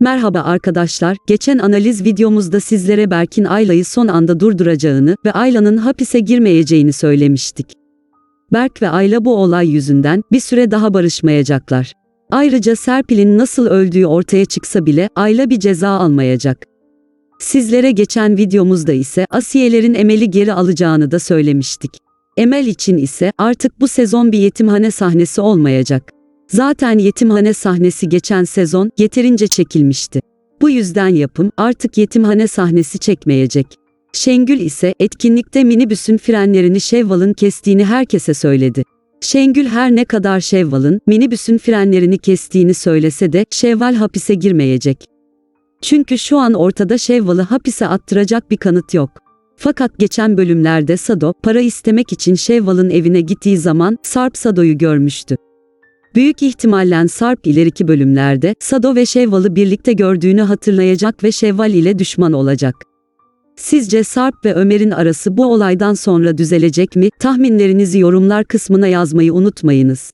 Merhaba arkadaşlar, geçen analiz videomuzda sizlere Berk'in Ayla'yı son anda durduracağını ve Ayla'nın hapise girmeyeceğini söylemiştik. Berk ve Ayla bu olay yüzünden bir süre daha barışmayacaklar. Ayrıca Serpil'in nasıl öldüğü ortaya çıksa bile Ayla bir ceza almayacak. Sizlere geçen videomuzda ise Asiye'lerin Emel'i geri alacağını da söylemiştik. Emel için ise artık bu sezon bir yetimhane sahnesi olmayacak. Zaten yetimhane sahnesi geçen sezon yeterince çekilmişti. Bu yüzden yapım artık yetimhane sahnesi çekmeyecek. Şengül ise etkinlikte minibüsün frenlerini Şevval'ın kestiğini herkese söyledi. Şengül her ne kadar Şevval'ın minibüsün frenlerini kestiğini söylese de Şevval hapise girmeyecek. Çünkü şu an ortada Şevval'ı hapise attıracak bir kanıt yok. Fakat geçen bölümlerde Sado para istemek için Şevval'ın evine gittiği zaman Sarp Sado'yu görmüştü. Büyük ihtimalle Sarp ileriki bölümlerde Sado ve Şevval'ı birlikte gördüğünü hatırlayacak ve Şevval ile düşman olacak. Sizce Sarp ve Ömer'in arası bu olaydan sonra düzelecek mi? Tahminlerinizi yorumlar kısmına yazmayı unutmayınız.